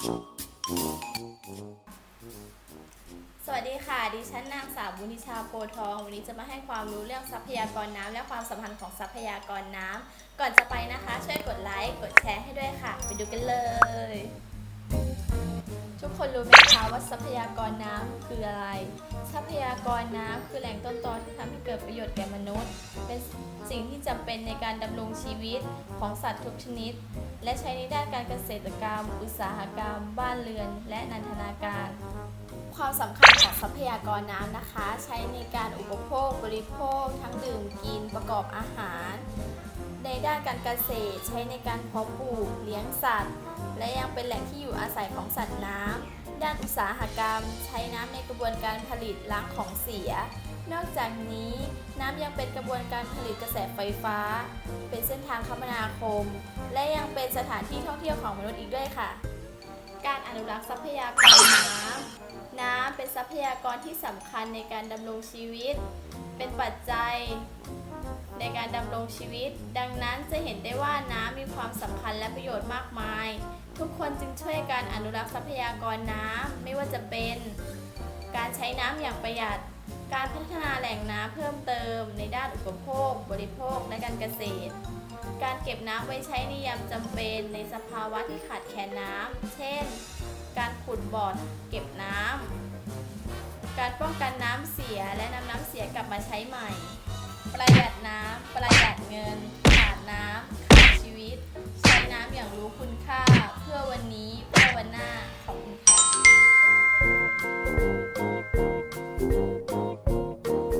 สวัสดีค่ะ ดิฉันนางสาวบุณิชาโพทอง วันนี้จะมาให้ความรู้เรื่องทรัพยากรน้ำและความสัมพันธ์ของทรัพยากรน้ำก่อนจะไปนะคะ ช่วยกดไลค์ กดแชร์ให้ด้วยค่ะ ไปดูกันเลย ทุกคนรู้ไหมคะว่าทรัพยากรน้ำคืออะไร ทรัพยากรน้ำคือแหล่งต้นตอที่ทำให้เกิดประโยชน์แก่มนุษย์ เป็นสิ่งที่จำเป็นในการดำรงชีวิตของสัตว์ทุกชนิด และใช้ในด้านการเกษตรกรรม อุตสาหกรรม บ้านเรือน และนันทนาการ ความสำคัญของทรัพยากรน้ำนะคะ ใช้ในการอุปโภคบริโภค ทั้งดื่มกินประกอบอาหาร ในด้านการเกษตรใช้ในการเพาะปลูกเลี้ยงสัตว์ และยังเป็นแหล่งที่อยู่อาศัยของสัตว์น้ำ ด้านอุตสาหกรรม ใช้น้ำในกระบวนการผลิตล้างของเสีย นอกจากนี้น้ำยังเป็นกระบวนการผลิตกระแสไฟฟ้า เป็นเส้นทางคมนาคม และยังเป็นสถานที่ท่องเที่ยวของมนุษย์อีกด้วยค่ะ การอนุรักษ์ทรัพยากรน้ำน้ำเป็นทรัพยากรที่สำคัญในการดำรงชีวิต เป็นปัจจัย ในการดำรงชีวิต ดังนั้นจะเห็นได้ว่าน้ำมีความสำคัญและประโยชน์มากมาย ทุกคนจึงช่วยการอนุรักษ์ทรัพยากรน้ำไม่ว่าจะเป็น การใช้น้ำอย่างประหยัด การพัฒนาแหล่งน้ำเพิ่มเติม ในด้านอุปโภค บริโภคและการเกษตร การเก็บน้ำไว้ใช้ในยามจำเป็นในสภาวะที่ขาดแคลนน้ำเช่น การขุดบ่อเก็บน้ำการป้องกันน้ำเสียและนำน้ำเสียกลับมาใช้ใหม่ ประหยัดน้ำประหยัดเงิน